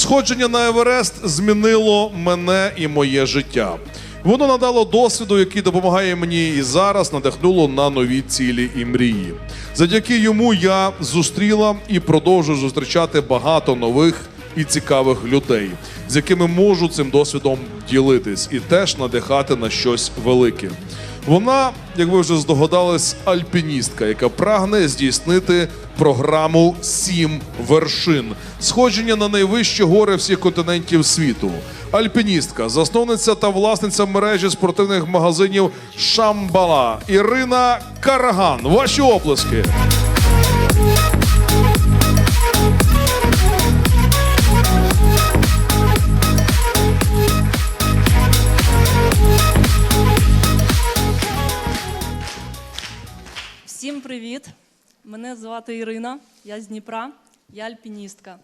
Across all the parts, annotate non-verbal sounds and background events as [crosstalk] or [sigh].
Сходження на Еверест змінило мене і моє життя. Воно надало досвіду, який допомагає мені і зараз надихнуло на нові цілі і мрії. Завдяки йому я зустріла і продовжую зустрічати багато нових і цікавих людей, з якими можу цим досвідом ділитись і теж надихати на щось велике. Вона, як ви вже здогадались, альпіністка, яка прагне здійснити програму Сім вершин, сходження на найвищі гори всіх континентів світу. Альпіністка, засновниця та власниця мережі спортивних магазинів Шамбала Ірина Караган. Ваші оплески. Всім привіт! Мене звати Ірина, я з Дніпра, я альпіністка.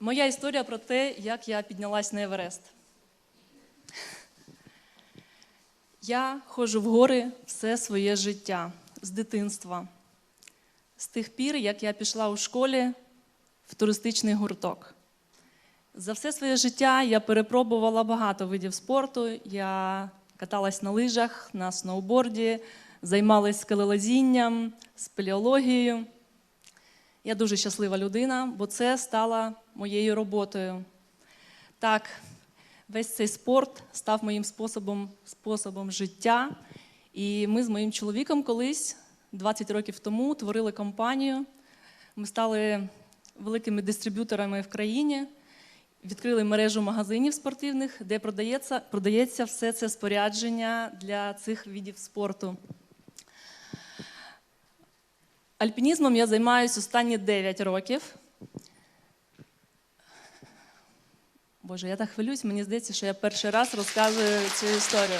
Моя історія про те, як я піднялась на Еверест. Я ходжу в гори все своє життя з дитинства. З тих пір, як я пішла у школі в туристичний гурток. За все своє життя я перепробувала багато видів спорту. Я каталась на лижах, на сноуборді, займалась скелелазінням, спелеологією. Я дуже щаслива людина, бо це стало моєю роботою. Так, весь цей спорт став моїм способом, способом життя. І ми з моїм чоловіком колись, 20 років тому, творили компанію. Ми стали великими дистриб'юторами в країні, відкрили мережу магазинів спортивних, де продається, продається все це спорядження для цих видів спорту. Альпінізмом я займаюся останні 9 років. Боже, я так хвилююсь, мені здається, що я перший раз розказую цю історію.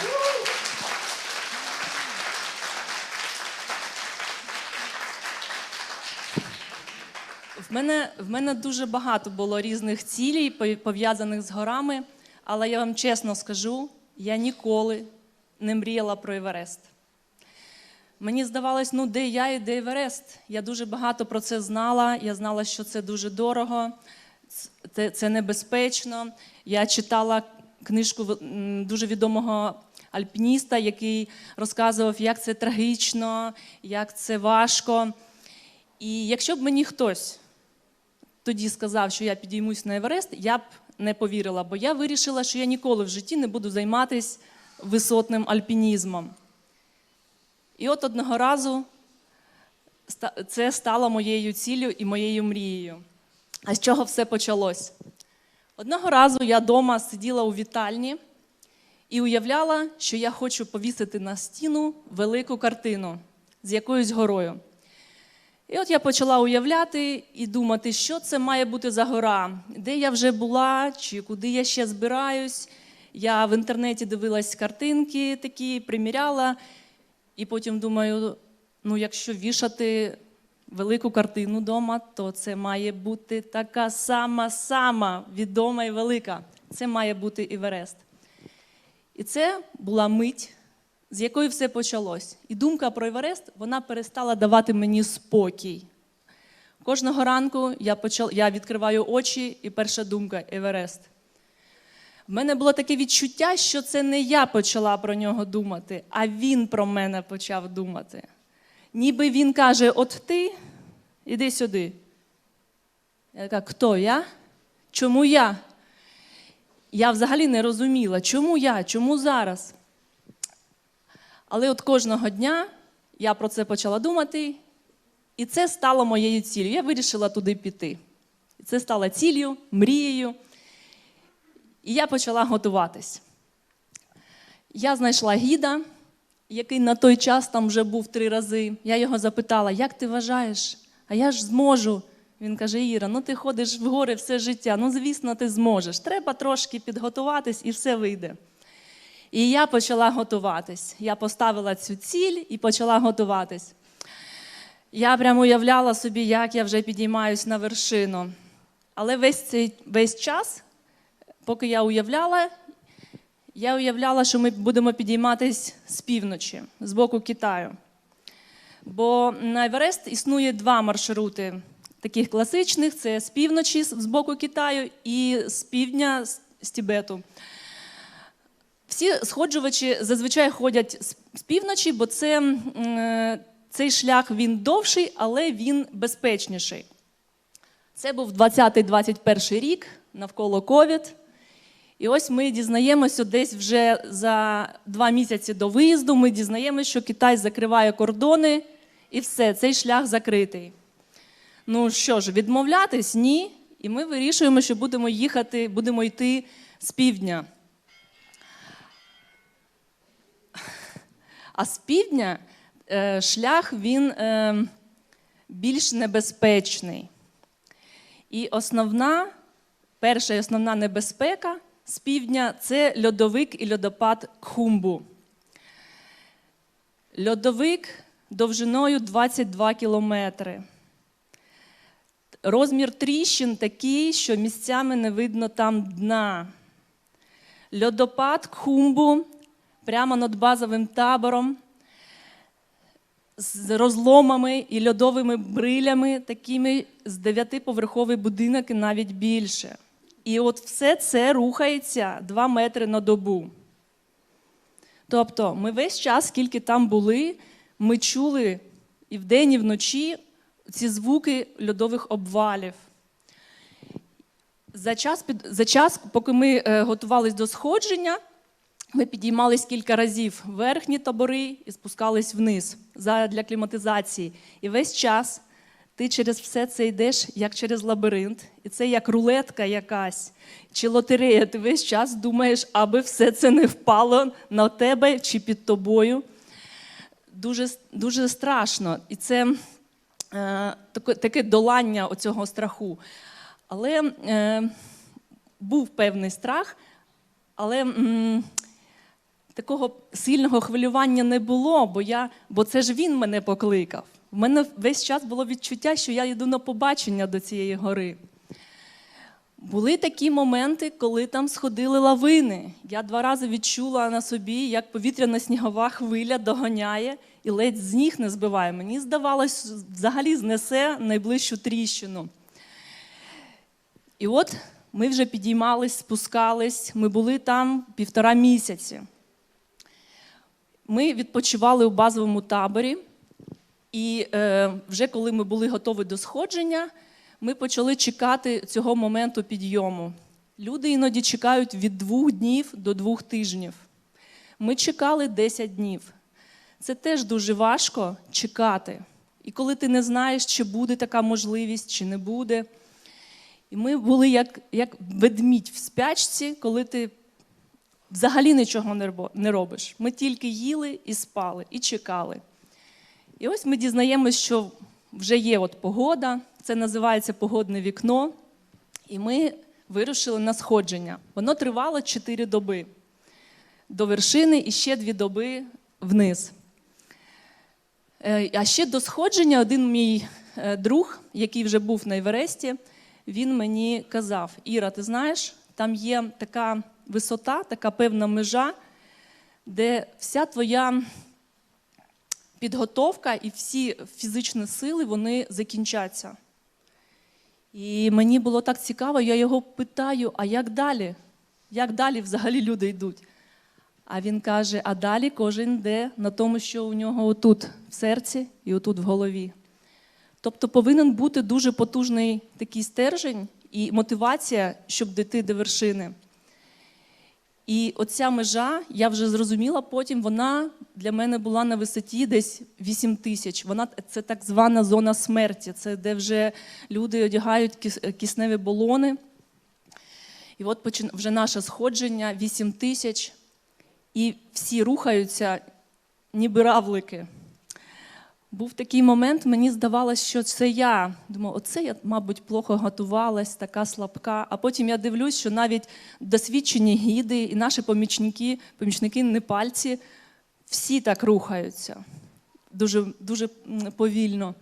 В мене, в мене дуже багато було різних цілей, пов'язаних з горами, але я вам чесно скажу, я ніколи не мріяла про Еверест. Мені здавалось, ну де я і де Еверест. Я дуже багато про це знала. Я знала, що це дуже дорого, це, це небезпечно. Я читала книжку дуже відомого альпініста, який розказував, як це трагічно, як це важко. І якщо б мені хтось тоді сказав, що я підіймусь на Еверест, я б не повірила, бо я вирішила, що я ніколи в житті не буду займатися висотним альпінізмом. І от одного разу це стало моєю ціллю і моєю мрією. А з чого все почалось? Одного разу я вдома сиділа у вітальні і уявляла, що я хочу повісити на стіну велику картину з якоюсь горою. І от я почала уявляти і думати, що це має бути за гора, де я вже була, чи куди я ще збираюсь. Я в інтернеті дивилась картинки такі, приміряла, і потім думаю: ну, якщо вішати велику картину вдома, то це має бути така сама сама відома і велика. Це має бути Іверест. І це була мить, з якої все почалось. І думка про Еверест вона перестала давати мені спокій. Кожного ранку я, почал, я відкриваю очі, і перша думка Еверест. В мене було таке відчуття, що це не я почала про нього думати, а він про мене почав думати. Ніби він каже: От ти, іди сюди. Я така, хто я? Чому я? Я взагалі не розуміла, чому я, чому зараз. Але от кожного дня я про це почала думати, і це стало моєю ціллю. Я вирішила туди піти. І це стало ціллю, мрією. І я почала готуватись. Я знайшла гіда, який на той час там вже був три рази. Я його запитала, як ти вважаєш? А я ж зможу. Він каже: Іра, ну ти ходиш в гори все життя. Ну, звісно, ти зможеш. Треба трошки підготуватись і все вийде. І я почала готуватись. Я поставила цю ціль і почала готуватись. Я прямо уявляла собі, як я вже підіймаюсь на вершину. Але весь цей весь час, поки я уявляла, я уявляла, що ми будемо підійматись з півночі, з боку Китаю. Бо на Еверест існує два маршрути. таких класичних це з півночі, з боку Китаю, і з півдня з- Тібету. Всі сходжувачі зазвичай ходять з- з півночі, бо це, е, цей шлях він довший, але він безпечніший. Це був 20-21 рік, навколо ковід. І ось ми дізнаємося десь вже за два місяці до виїзду. Ми дізнаємося, що Китай закриває кордони, і все, цей шлях закритий. Ну що ж, відмовлятись? Ні. І ми вирішуємо, що будемо їхати, будемо йти з півдня. А з півдня е, шлях він е, більш небезпечний. І основна, перша і основна небезпека з півдня це льодовик і льодопад Кхумбу. Льодовик довжиною 22 кілометри. Розмір тріщин такий, що місцями не видно там дна. Льодопад Кхумбу прямо над базовим табором з розломами і льодовими брилями, такими з дев'ятиповерховий будинок і навіть більше. І от все це рухається 2 метри на добу. Тобто, ми весь час, скільки там були, ми чули і вдень, і вночі ці звуки льодових обвалів. За час, за час поки ми е, готувалися до сходження, ми підіймались кілька разів верхні табори і спускались вниз для кліматизації. І весь час ти через все це йдеш як через лабіринт, і це як рулетка якась чи лотерея. Ти весь час думаєш, аби все це не впало на тебе чи під тобою. Дуже, дуже страшно. І це е, таке, долання оцього страху. Але е, був певний страх, але м, такого сильного хвилювання не було, бо, я, бо це ж він мене покликав. У мене весь час було відчуття, що я йду на побачення до цієї гори. Були такі моменти, коли там сходили лавини. Я два рази відчула на собі, як повітряна снігова хвиля доганяє і ледь з ніг не збиває. Мені здавалось, взагалі знесе найближчу тріщину. І от ми вже підіймались, спускались, ми були там півтора місяці. Ми відпочивали у базовому таборі, і е, вже коли ми були готові до сходження, ми почали чекати цього моменту підйому. Люди іноді чекають від двох днів до двох тижнів. Ми чекали 10 днів. Це теж дуже важко чекати. І коли ти не знаєш, чи буде така можливість, чи не буде. І ми були як, як ведмідь в спячці, коли ти взагалі нічого не робиш. Ми тільки їли і спали, і чекали. І ось ми дізнаємось, що вже є от погода, це називається погодне вікно. І ми вирушили на сходження. Воно тривало 4 доби до вершини і ще 2 доби вниз. Е, А ще до сходження один мій е, друг, який вже був на Евересті, він мені казав: Іра, ти знаєш, там є така висота, така певна межа, де вся твоя підготовка і всі фізичні сили вони закінчаться. І мені було так цікаво, я його питаю: а як далі? Як далі взагалі люди йдуть? А він каже: а далі кожен йде на тому, що у нього отут в серці і отут в голові. Тобто повинен бути дуже потужний такий стержень і мотивація, щоб дійти до вершини. І оця межа, я вже зрозуміла потім, вона для мене була на висоті десь 8 тисяч. Вона це так звана зона смерті, це де вже люди одягають кисневі балони. І от вже наше сходження 8 тисяч, і всі рухаються, ніби равлики. Був такий момент, мені здавалося, що це я. Думаю, оце я, мабуть, плохо готувалась, така слабка. А потім я дивлюсь, що навіть досвідчені гіди і наші помічники, помічники непальці, всі так рухаються дуже, дуже повільно.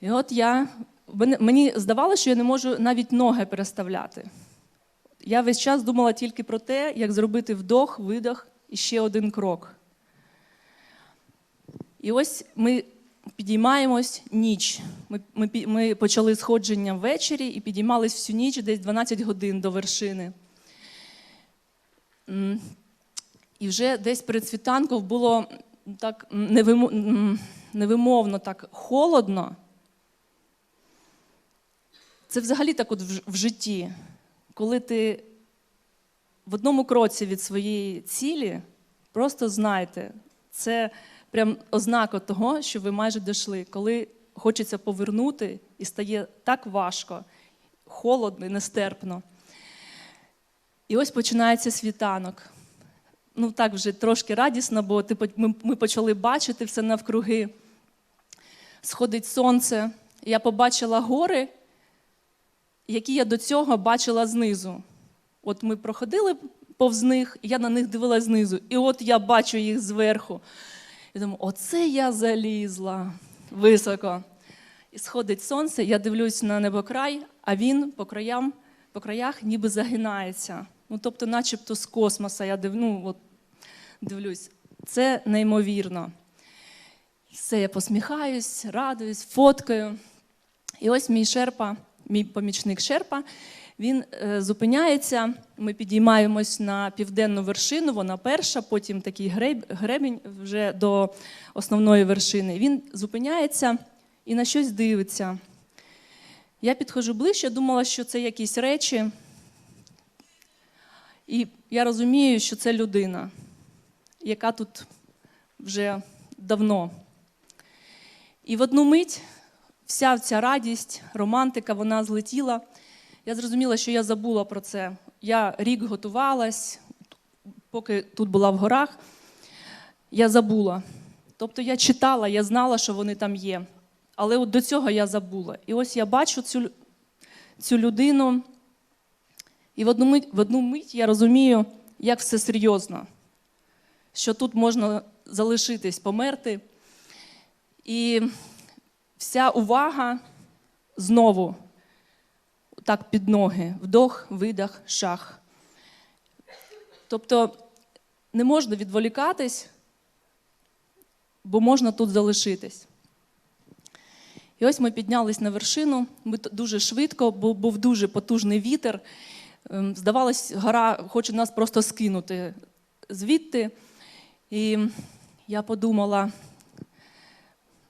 І от я, мені здавалося, що я не можу навіть ноги переставляти. Я весь час думала тільки про те, як зробити вдох, видох і ще один крок. І ось ми підіймаємось ніч. Ми, ми, ми почали сходження ввечері і підіймались всю ніч десь 12 годин до вершини. І вже десь перед світанком було так невимо- невимовно так холодно. Це взагалі так от в житті, коли ти в одному кроці від своєї цілі, просто знайте, це прям ознака того, що ви майже дійшли, коли хочеться повернути і стає так важко, холодно і нестерпно. І ось починається світанок. Ну так вже трошки радісно, бо ми, почали бачити все навкруги. Сходить сонце. Я побачила гори, які я до цього бачила знизу. От ми проходили повз них, я на них дивилась знизу. І от я бачу їх зверху. І думаю, оце я залізла високо. І сходить сонце, я дивлюсь на небокрай, а він по краям, по краях ніби загинається. Ну, тобто, начебто з космоса я див, ну, от, дивлюсь. Це неймовірно. Все, я посміхаюсь, радуюсь, фоткаю. І ось мій шерпа, мій помічник шерпа, він е, зупиняється. Ми підіймаємось на південну вершину, вона перша, потім такий греб, гребінь вже до основної вершини. Він зупиняється і на щось дивиться. Я підходжу ближче, думала, що це якісь речі. І я розумію, що це людина, яка тут вже давно. І в одну мить вся ця радість, романтика, вона злетіла. Я зрозуміла, що я забула про це. Я рік готувалась, поки тут була в горах, я забула. Тобто я читала, я знала, що вони там є. Але от до цього я забула. І ось я бачу цю, цю людину, і в одну, мить, в одну мить я розумію, як все серйозно, що тут можна залишитись, померти. І вся увага знову так під ноги, вдох, видах, шах. Тобто не можна відволікатись, бо можна тут залишитись. І ось ми піднялись на вершину. Ми дуже швидко, бо був дуже потужний вітер. Ем, Здавалось, гора хоче нас просто скинути звідти. І я подумала,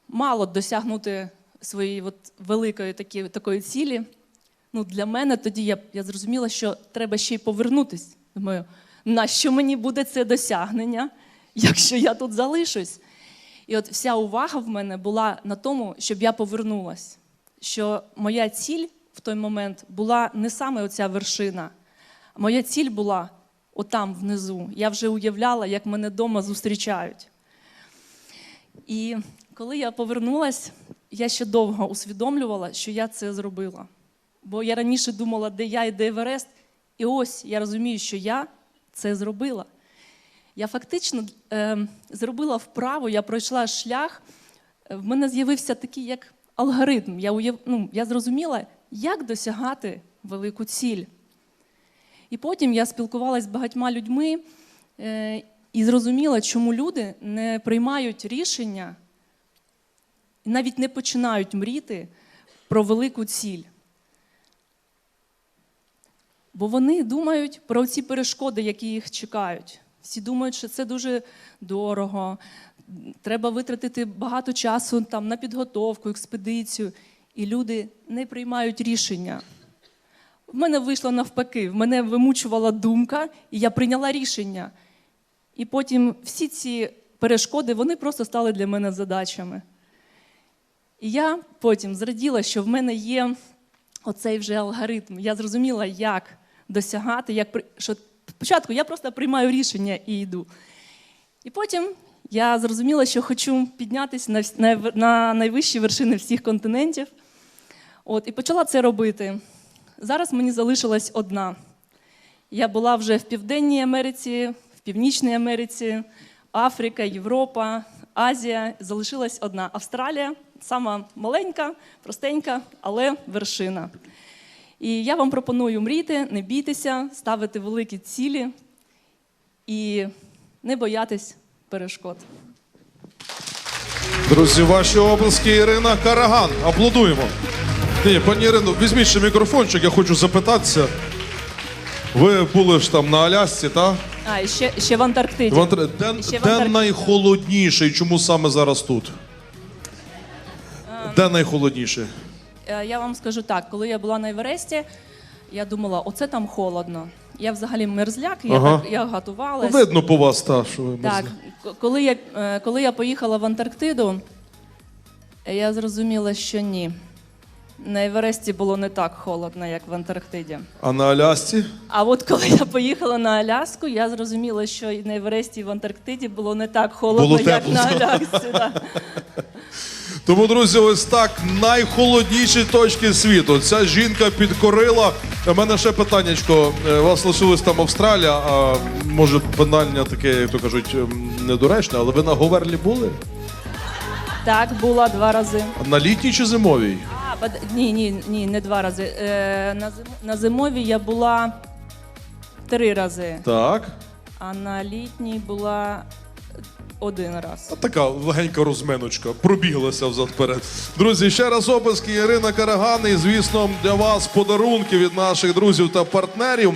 мало досягнути своєї от великої такі, такої цілі. Ну, для мене тоді я, я зрозуміла, що треба ще й повернутись. Думаю, нащо мені буде це досягнення, [laughs] якщо я тут залишусь? І от вся увага в мене була на тому, щоб я повернулась. Що моя ціль в той момент була не саме оця вершина, моя ціль була отам внизу. Я вже уявляла, як мене вдома зустрічають. І коли я повернулась, я ще довго усвідомлювала, що я це зробила. Бо я раніше думала, де я і де Еверест, і ось я розумію, що я це зробила. Я фактично е, зробила вправу, я пройшла шлях. Е, В мене з'явився такий як алгоритм. Я, уяв... ну, я зрозуміла, як досягати велику ціль. І потім я спілкувалася з багатьма людьми е, і зрозуміла, чому люди не приймають рішення навіть не починають мріти про велику ціль. Бо вони думають про ці перешкоди, які їх чекають. Всі думають, що це дуже дорого, треба витратити багато часу там, на підготовку, експедицію. І люди не приймають рішення. В мене вийшло навпаки, в мене вимучувала думка, і я прийняла рішення. І потім всі ці перешкоди вони просто стали для мене задачами. І я потім зраділа, що в мене є оцей вже алгоритм. Я зрозуміла, як досягати, як що спочатку я просто приймаю рішення і йду. І потім я зрозуміла, що хочу піднятися на, на, на найвищі вершини всіх континентів. От, і почала це робити. Зараз мені залишилась одна. Я була вже в Південній Америці, в Північній Америці, Африка, Європа, Азія. Залишилась одна. Австралія сама маленька, простенька, але вершина. І я вам пропоную мріти, не бійтеся, ставити великі цілі і не боятись перешкод. Друзі, ваші обласки Ірина Караган. Аплодуємо. Ні, пані Ірино, візьміть ще мікрофончик, я хочу запитатися. Ви були ж там на Алясці, так? А, і ще, ще в Антарктиді. В Антар- Де, Ще в де Антарктиді. найхолодніше і чому саме зараз тут? Де найхолодніше? Е, Я вам скажу так, коли я була на Евересті, я думала, оце там холодно. Я взагалі мерзляк, я, Ага. га- я Ну, готувалась. видно по вас, та, що ви Так, мерзли. к- коли я, е, коли я поїхала в Антарктиду, я зрозуміла, що ні. На Евересті було не так холодно, як в Антарктиді. А на Алясці? А от коли я поїхала на Аляску, я зрозуміла, що і на Евересті, і в Антарктиді було не так холодно, Було як тепло. на Алясці. Да. [laughs] Тому, друзі, ось так найхолодніші точки світу. Ця жінка підкорила. У мене ще питаннячко. Е, У вас лишилось там Австралія, а може питання таке, як то кажуть, ем, недоречне, але ви на Говерлі були? Так, була два рази. На літній чи зимовій? А, бад- ні, ні, ні, не два рази. Е, на, зим... на зимовій я була три рази, Так. а на літній була один раз. Така легенька розминочка, пробіглася взад вперед. Друзі, ще раз описки Ірина Караган і, звісно, для вас подарунки від наших друзів та партнерів.